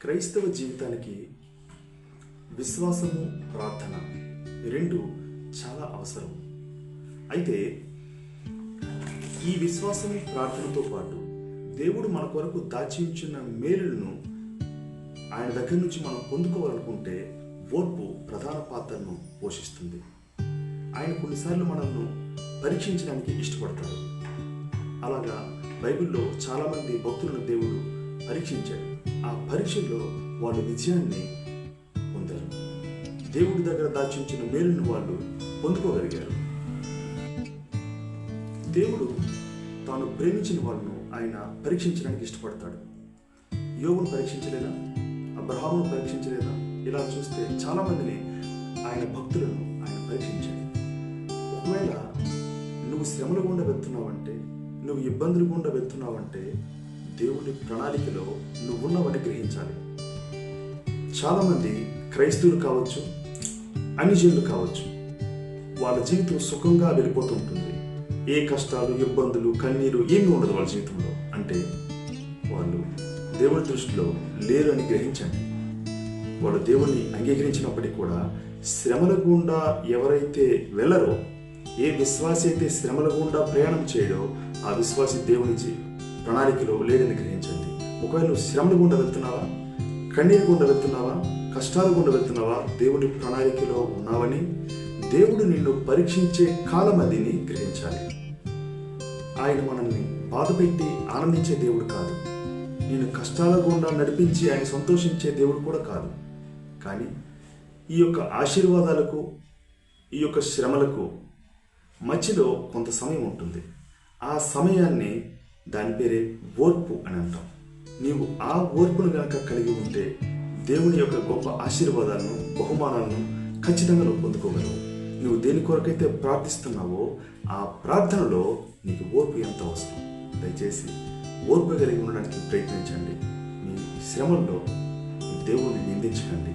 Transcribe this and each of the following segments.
క్రైస్తవ జీవితానికి విశ్వాసము ప్రార్థన రెండు చాలా అవసరం. అయితే ఈ విశ్వాసము ప్రార్థనతో పాటు దేవుడు మన కొరకు దాచి ఉంచిన మేలులను ఆయన దగ్గర నుంచి మనం పొందుకోవాలనుకుంటే ఓర్పు ప్రధాన పాత్రను పోషిస్తుంది. ఆయన కొన్నిసార్లు మనల్ని పరీక్షించడానికి ఇష్టపడతాడు. అలాగా బైబిల్లో చాలామంది భక్తులను దేవుడు పరీక్షించాడు. ఆ పరీక్షల్లో వాళ్ళు విజయాన్ని పొందారు. దేవుడి దగ్గర దాచించిన మేలును వాళ్ళు పొందుకోగలిగారు. దేవుడు తాను ప్రేమించిన వాళ్ళను ఆయన పరీక్షించడానికి ఇష్టపడతాడు. యోగును పరీక్షించలేదా? అబ్రహామును పరీక్షించలేదా? ఇలా చూస్తే చాలా మందిని ఆయన భక్తులను ఆయన పరీక్షించాడు. ఒకవేళ నువ్వు శ్రమల గుండా వెళ్తున్నావంటే నువ్వు ఇబ్బందులు గుండా వెళ్తున్నావంటే దేవుడి ప్రణాళికలో నువ్వున్నవని గ్రహించాలి. చాలామంది క్రైస్తవులు కావచ్చు అనిజనులు కావచ్చు వాళ్ళ జీవితం సుఖంగా వెళ్ళిపోతూ ఉంటుంది. ఏ కష్టాలు ఇబ్బందులు కన్నీరు ఏమీ ఉండదు వాళ్ళ జీవితంలో. అంటే వాళ్ళు దేవుడి దృష్టిలో లేరు అని గ్రహించండి. వాళ్ళు దేవుణ్ణి అంగీకరించినప్పటికీ కూడా శ్రమల గుండా ఎవరైతే వెళ్ళరో ఏ విశ్వాసి అయితే శ్రమల గుండా ప్రయాణం చేయడో ఆ విశ్వాసి దేవుని ప్రణాళికలో లేదని గ్రహించండి ఒకవేళ నువ్వు శ్రమల గుండా వెళ్తున్నావా? కన్నీరు గుండా వెళ్తున్నావా? కష్టాల గుండా వెళ్తున్నావా? దేవుని ప్రణాళికలో ఉన్నావని దేవుడు నిన్ను పరీక్షించే కాలం అదిని గ్రహించాలి. ఆయన మనల్ని బాధపెట్టి ఆనందించే దేవుడు కాదు. నేను కష్టాల గుండా నడిపించి ఆయన సంతోషించే దేవుడు కూడా కాదు. కానీ ఈ యొక్క ఆశీర్వాదాలకు ఈ యొక్క శ్రమలకు మధ్యలో కొంత సమయం ఉంటుంది. ఆ సమయాన్ని దాని పేరే ఓర్పు అని అంటాం నీవు ఆ ఓర్పును గనక కలిగి ఉంటే దేవుని యొక్క గొప్ప ఆశీర్వాదాలను బహుమానాలను ఖచ్చితంగా నువ్వు పొందుకోగలవు. నువ్వు దేని కొరకైతే ప్రార్థిస్తున్నావో ఆ ప్రార్థనలో నీకు ఓర్పు ఎంత అవసరం? దయచేసి ఓర్పు కలిగి ఉండడానికి ప్రయత్నించండి. మీ శ్రమల్లో దేవుణ్ణి నిందించకండి.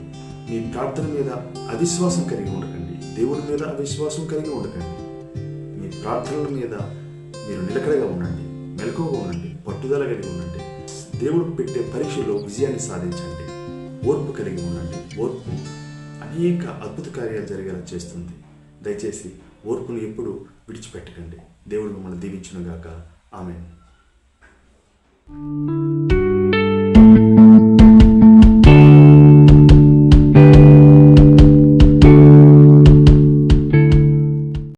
మీ ప్రార్థన మీద అవిశ్వాసం కలిగి ఉండకండి. దేవుడి మీద అవిశ్వాసం కలిగి ఉండకండి. మీ ప్రార్థనల మీద మీరు నిలకడగా ఉండండి. మెలకువగా ఉండండి పట్టుదల కలిగి ఉండండి. దేవుడు పెట్టే పరీక్షలో విజయాన్ని సాధించండి. ఓర్పు కలిగి ఉండండి. ఓర్పు అనేక అద్భుత కార్యాలు జరిగేలా చేస్తుంది. దయచేసి ఓర్పును ఎప్పుడు విడిచిపెట్టకండి. దేవుడు మిమ్మల్ని దీవించునుగాక. ఆమె